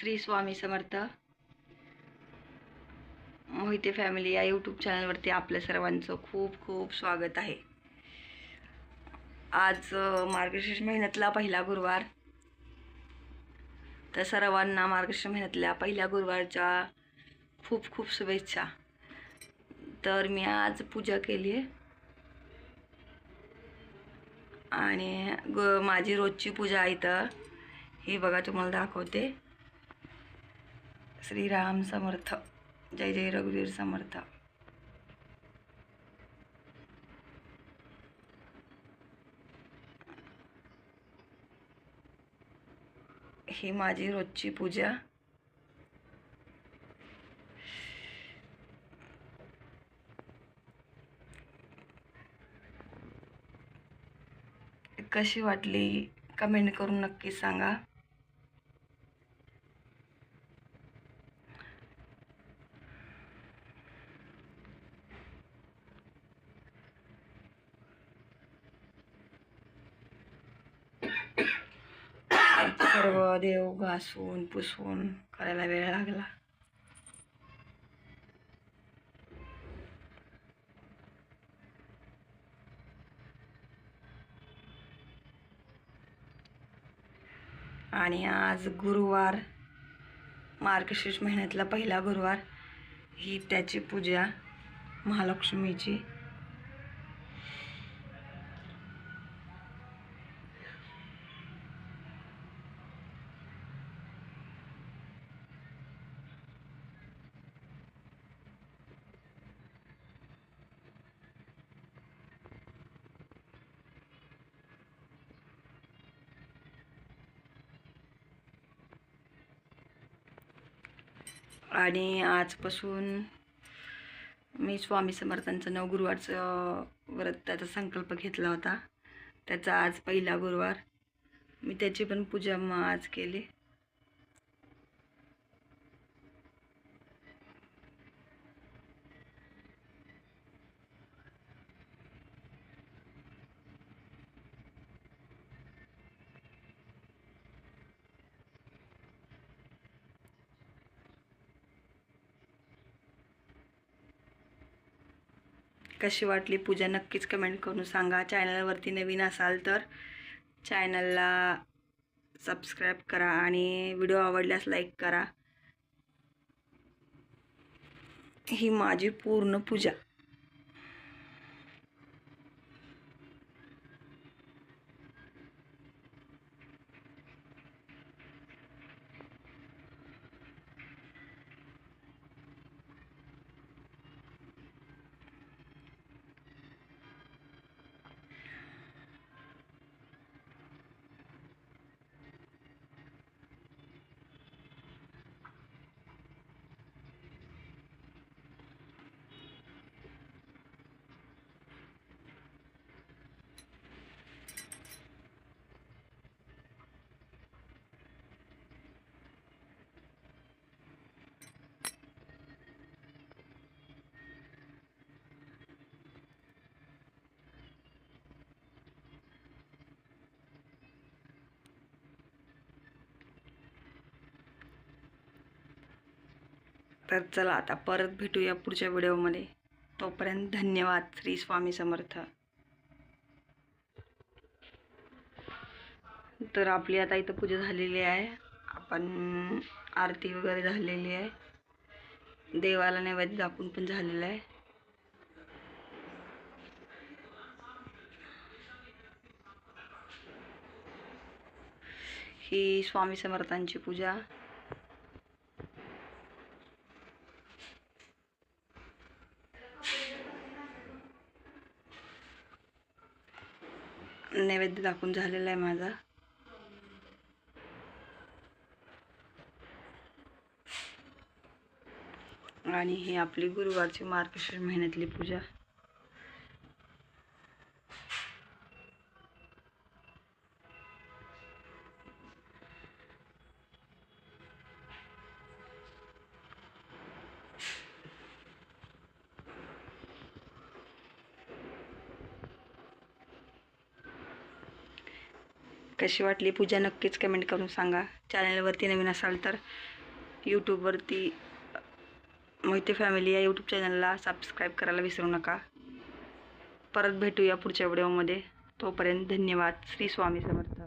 Shri Swami Samarth. Mohite family या YouTube चॅनलवरती आपल्या सर्वांचं खूप खूप स्वागत आहे. आज मार्गशीर्ष महिन्यातला पहिला गुरुवार. तर सर्वांना मार्गशीर्ष महिन्यातल्या पहिल्या गुरुवारच्या खूप खूप शुभेच्छा. तर मी आज पूजा केली आहे. आणि ग माझी रोजची पूजा आहे तर ही बघा तुम्हाला दाखवते. श्रीराम समर्थ जय जय रघुवीर समर्थ. ही माझी रोजची पूजा. कशी वाटली? कमेंट करून नक्की सांगा. सर्व देव घासून पुसून करायला वेळ लागला. आणि आज गुरुवार मार्गशीर्ष महिन्यातला पहिला गुरुवार ही त्याची पूजा महालक्ष्मीची आणि आजपासून मी स्वामी समर्थांचं नवगुरुवारचं व्रत त्याचा संकल्प घेतला होता. त्याचा आज पहिला गुरुवार. मी त्याची पण पूजा मग आज केली. कशी वाटली पूजा नक्कीच कमेंट करून सांगा. चॅनलवरती नवीन असाल तर चॅनलला सबस्क्राईब करा आणि व्हिडिओ आवडल्यास लाईक करा. ही माझी पूर्ण पूजा. तर चला आता परत भेटूया पुढच्या व्हिडिओमध्ये. तोपर्यंत धन्यवाद श्री स्वामी समर्थ. तर आपली आता इथं पूजा झालेली आहे. आपण आरती वगैरे झालेली आहे. देवाला नैवेद्य दाखवून पण झालेलं आहे. ही स्वामी समर्थांची पूजा. नैवेद्य दाखवून झालेला आहे माझा. आणि ही आपली गुरुवारची मार्गशीर्ष महिन्यातली पूजा. कशी वाटली? पूजा नक्कीच कमेंट करून सांगा. चॅनलवरती नवीन असाल तर यूट्यूबवरती मोहिते फॅमिली या यूट्यूब चॅनलला सबस्क्राईब करायला विसरू नका. परत भेटूया पुढच्या व्हिडिओमध्ये तोपर्यंत धन्यवाद. श्री स्वामी समर्थ.